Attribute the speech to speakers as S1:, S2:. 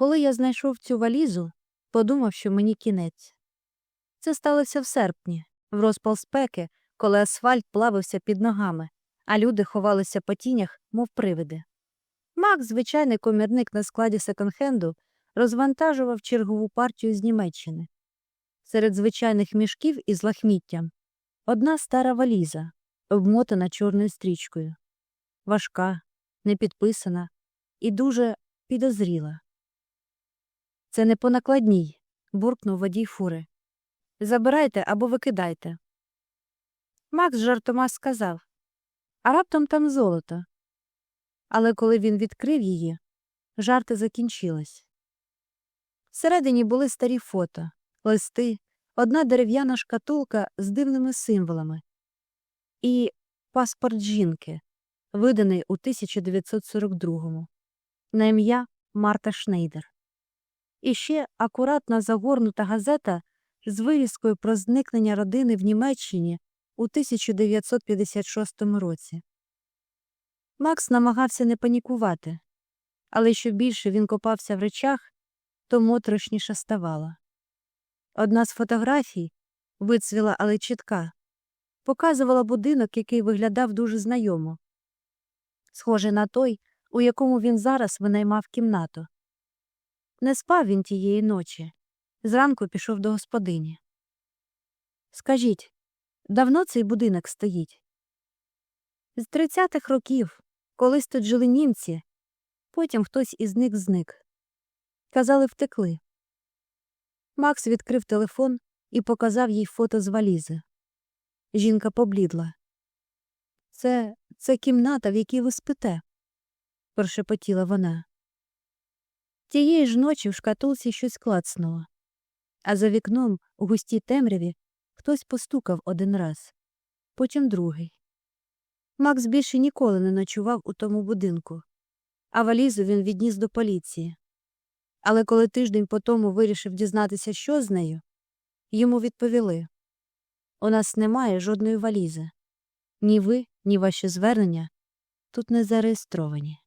S1: Коли я знайшов цю валізу, подумав, що мені кінець. Це сталося в серпні, в розпал спеки, коли асфальт плавився під ногами, а люди ховалися по тінях, мов привиди. Макс, звичайний комірник на складі секонд-хенду, розвантажував чергову партію з Німеччини. Серед звичайних мішків із лахміттям одна стара валіза, обмотана чорною стрічкою. Важка, непідписана і дуже підозріла. Це не по накладній, буркнув водій фури. Забирайте або викидайте. Макс жартома сказав А раптом там золото. Але коли він відкрив її, жарти закінчились. Всередині були старі фото, листи, одна дерев'яна шкатулка з дивними символами і паспорт жінки, виданий у 1942-му, на ім'я Марта Шнейдер. І ще акуратно загорнута газета з вирізкою про зникнення родини в Німеччині у 1956 році. Макс намагався не панікувати, але що більше він копався в речах, то моторошніше ставало. Одна з фотографій, вицвіла, але чітка, показувала будинок, який виглядав дуже знайомо, схожий на той, у якому він зараз винаймав кімнату. Не спав він тієї ночі. Зранку пішов до господині. Скажіть, давно цей будинок стоїть? З тридцятих років, колись тут жили німці, потім хтось із них зник. Казали, втекли. Макс відкрив телефон і показав їй фото з валізи. Жінка поблідла. Це це кімната, в якій ви спите, прошепотіла вона. Тієї ж ночі в шкатулці щось клацнуло, а за вікном у густій темряві хтось постукав один раз, потім другий. Макс більше ніколи не ночував у тому будинку, а валізу він відніс до поліції. Але коли тиждень по тому вирішив дізнатися, що з нею, йому відповіли у нас немає жодної валізи. Ні ви, ні ваші звернення тут не зареєстровані.